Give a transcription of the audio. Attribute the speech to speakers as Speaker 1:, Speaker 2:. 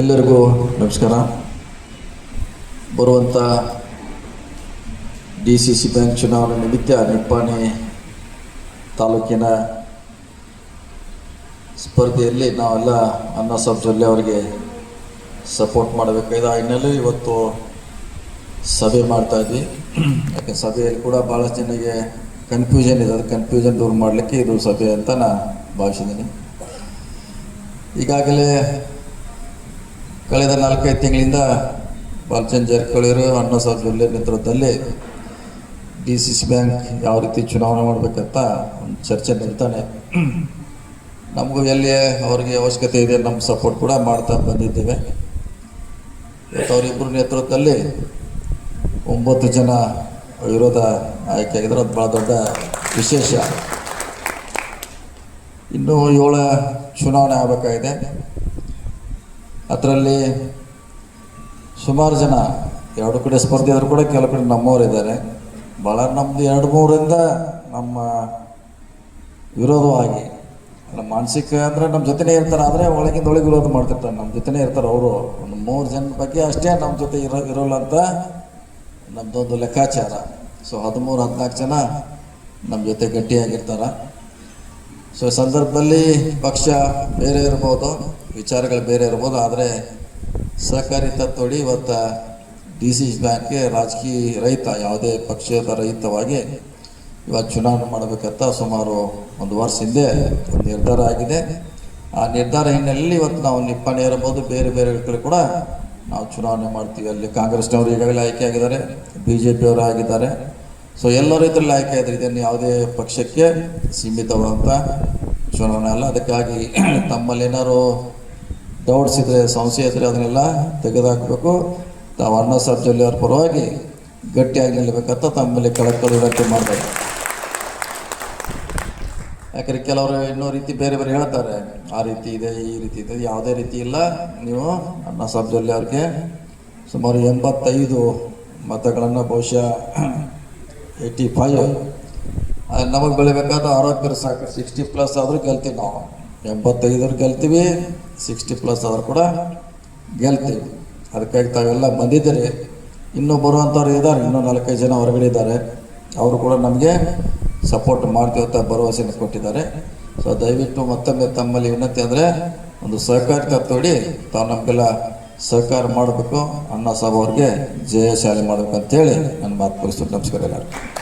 Speaker 1: ಎಲ್ಲರಿಗೂ ನಮಸ್ಕಾರ. ಬರುವಂಥ ಡಿ ಸಿ ಸಿ ಬ್ಯಾಂಕ್ ಚುನಾವಣೆ ನಿಮಿತ್ತ ನಿಪ್ಪಾಣಿ ತಾಲೂಕಿನ ಸ್ಪರ್ಧೆಯಲ್ಲಿ ನಾವೆಲ್ಲ ಅನ್ನ ಜೊಲ್ಲೆ ಅವರಿಗೆ ಸಪೋರ್ಟ್ ಮಾಡಬೇಕಾಗಿದೆ ಆ ಹಿನ್ನೆಲೆ ಇವತ್ತು ಸಭೆ ಮಾಡ್ತಾ ಇದ್ವಿ. ಯಾಕೆ ಸಭೆಯಲ್ಲಿ ಕೂಡ ಭಾಳಷ್ಟು ಜನಕ್ಕೆ ಕನ್ಫ್ಯೂಷನ್ ಇದೆ. ಅದು ಕನ್ಫ್ಯೂಷನ್ ದೂರ ಮಾಡಲಿಕ್ಕೆ ಇದು ಸಭೆ ಅಂತ ನಾನು ಭಾವಿಸಿದ್ದೀನಿ. ಈಗಾಗಲೇ ಕಳೆದ ನಾಲ್ಕೈದು ತಿಂಗಳಿಂದ ಬಾಲಚಂದ್ ಜಾರಕಿಹೊಳಿಯವರು ಅಣ್ಣ ಸಾಹೇಬ್ ಜೊಲ್ಲೆ ನೇತೃತ್ವದಲ್ಲಿ ಡಿ ಸಿ ಸಿ ಬ್ಯಾಂಕ್ ಯಾವ ರೀತಿ ಚುನಾವಣೆ ಮಾಡಬೇಕಂತ ಒಂದು ಚರ್ಚೆ ನಡೀತಾನೆ. ನಮಗೂ ಎಲ್ಲಿ ಅವ್ರಿಗೆ ಅವಶ್ಯಕತೆ ಇದೆ, ನಮ್ಮ ಸಪೋರ್ಟ್ ಕೂಡ ಮಾಡ್ತಾ ಬಂದಿದ್ದೇವೆ. ಇವತ್ತು ಅವರಿಬ್ಬರ ನೇತೃತ್ವದಲ್ಲಿ ಒಂಬತ್ತು ಜನ ವಿರೋಧ ಆಯ್ಕೆ ಆಗಿದ್ರೆ ಅದು ಭಾಳ ದೊಡ್ಡ ವಿಶೇಷ. ಇನ್ನೂ ಏಳು ಚುನಾವಣೆ ಆಗಬೇಕಾಗಿದೆ. ಅದರಲ್ಲಿ ಸುಮಾರು ಜನ, ಎರಡು ಕಡೆ ಸ್ಪರ್ಧೆ ಆದರೂ ಕೂಡ ಕೆಲವು ಕಡೆ ನಮ್ಮವರು ಇದ್ದಾರೆ ಭಾಳ ನಮ್ಮದು ಎರಡು ಮೂರಿಂದ ನಮ್ಮ ವಿರೋಧವಾಗಿ, ನಮ್ಮ ಮಾನಸಿಕ ಅಂದರೆ ನಮ್ಮ ಜೊತೆನೇ ಇರ್ತಾರೆ, ಆದರೆ ಒಳಗಿಂದ ಒಳಗೆ ವಿರೋಧ ಮಾಡ್ತಿರ್ತಾರೆ, ನಮ್ಮ ಜೊತೆನೇ ಇರ್ತಾರೆ ಅವರು. ಒಂದು ಮೂರು ಜನ ಬಗ್ಗೆ ಅಷ್ಟೇ ನಮ್ಮ ಜೊತೆ ಇರೋ ಇರೋಲ್ಲ ಅಂತ ನಮ್ಮದೊಂದು ಲೆಕ್ಕಾಚಾರ. ಸೊ ಹದಿಮೂರು, ಹದಿನಾಲ್ಕು ಜನ ನಮ್ಮ ಜೊತೆ ಗಟ್ಟಿಯಾಗಿರ್ತಾರೆ. ಸೊ ಸಂದರ್ಭದಲ್ಲಿ ಪಕ್ಷ ಬೇರೆ ಇರ್ಬೋದು. ವಿಚಾರಗಳು ಬೇರೆ ಇರ್ಬೋದು, ಆದರೆ ಸಹಕಾರಿ ತತ್ವಡಿ ಇವತ್ತು ಡಿ ಸಿ ಬ್ಯಾಂಕ್ಗೆ ರಾಜಕೀಯ ರಹಿತ, ಯಾವುದೇ ಪಕ್ಷದ ರಹಿತವಾಗಿ ಇವತ್ತು ಚುನಾವಣೆ ಮಾಡಬೇಕಂತ ಸುಮಾರು ಒಂದು ವರ್ಷ ಹಿಂದೆ ನಿರ್ಧಾರ ಆಗಿದೆ. ಆ ನಿರ್ಧಾರ ಹಿನ್ನೆಲೆಯಲ್ಲಿ ಇವತ್ತು ನಾವು ನಿಪ್ಪಾಣಿ ಇರ್ಬೋದು, ಬೇರೆ ಬೇರೆ ಕಡೆ ಕೂಡ ನಾವು ಚುನಾವಣೆ ಮಾಡ್ತೀವಿ. ಅಲ್ಲಿ ಕಾಂಗ್ರೆಸ್ನವರು ಈಗಾಗಲೇ ಆಯ್ಕೆ ಆಗಿದ್ದಾರೆ ಬಿ ಜೆ ಪಿಯವರು ಆಗಿದ್ದಾರೆ. ಸೊ ಎಲ್ಲರೂ ಇದರಲ್ಲಿ ಆಯ್ಕೆ ಆದರೆ ಇದನ್ನು ಯಾವುದೇ ಪಕ್ಷಕ್ಕೆ ಸೀಮಿತವಾದಂಥ ಚುನಾವಣೆ ಅಲ್ಲ. ಅದಕ್ಕಾಗಿ ತಮ್ಮಲ್ಲಿ ಏನಾದ್ರು ಡೌಟ್ಸ್ ಇದ್ರೆ ಸಂಶಯ ಇದ್ರೆ ಅದನ್ನೆಲ್ಲ ತೆಗೆದುಹಾಕಬೇಕು ತಾವು ಅಣ್ಣ ಅವ್ರ ಪರವಾಗಿ ಗಟ್ಟಿಯಾಗಿ ನಿಲ್ಲಬೇಕಂತ ತಮ್ಮಲ್ಲಿ ಕಳಕಳಿ ವಿನಂತಿ ಮಾಡಬೇಕು ಯಾಕಂದ್ರೆ ಕೆಲವರು ಇನ್ನೂ ರೀತಿ ಬೇರೆ ಬೇರೆ ಹೇಳ್ತಾರೆ, ಆ ರೀತಿ ಇದೆ, ಈ ರೀತಿ ಇದೆ, ಯಾವುದೇ ರೀತಿ ಇಲ್ಲ, ನೀವು ಅಣ್ಣ ಜೊಲ್ಲೆ ಅವ್ರಿಗೆ. ಸುಮಾರು ಎಂಬತ್ತೈದು ಮತಗಳನ್ನು ಬಹುಶಃ ಏಯ್ಟಿ ಫೈವ್ ನಮಗೆ ಬೆಳಿಬೇಕಾದ ಆರೋಗ್ಯ ಸಾಕು ಸಿಕ್ಸ್ಟಿ ಪ್ಲಸ್ ಆದರೂ ಗೆಲ್ತೀವಿ ನಾವು. ಎಂಬತ್ತೈದರ ಗೆಲ್ತೀವಿ ಸಿಕ್ಸ್ಟಿ ಪ್ಲಸ್ ಆದರೂ ಕೂಡ ಗೆಲ್ತೀವಿ. ಅದಕ್ಕಾಗಿ ತಾವೆಲ್ಲ ಬಂದಿದ್ದೀರಿ. ಇನ್ನೂ ಬರುವಂಥವ್ರು ಇದ್ದಾರೆ, ಇನ್ನೂ ನಾಲ್ಕೈದು ಜನ ಹೊರಗಡೆ ಇದ್ದಾರೆ. ಅವರು ಕೂಡ ನಮಗೆ ಸಪೋರ್ಟ್ ಮಾಡ್ತೀವಿ ಅಂತ ಭರವಸೆಯನ್ನು ಕೊಟ್ಟಿದ್ದಾರೆ. ಸೊ ದಯವಿಟ್ಟು ಮತ್ತೊಮ್ಮೆ ತಮ್ಮಲ್ಲಿ ವಿನಂತಿ ಅಂದರೆ ಒಂದು ಸಹಕಾರ ತೋಡಿ ತಾವು ನಮಗೆಲ್ಲ ಸಹಕಾರ ಮಾಡಬೇಕು. ಅಣ್ಣ ಸಾಬ್ ಅವ್ರಿಗೆ ಜಯಶಾಲಿ ಮಾಡಬೇಕು ಅಂತೇಳಿ ನನ್ನ ಮಾತು ಪರಿಸ್ಥಿತಿ ನಮಸ್ಕಾರ ಎಲ್ಲರಿಗೂ.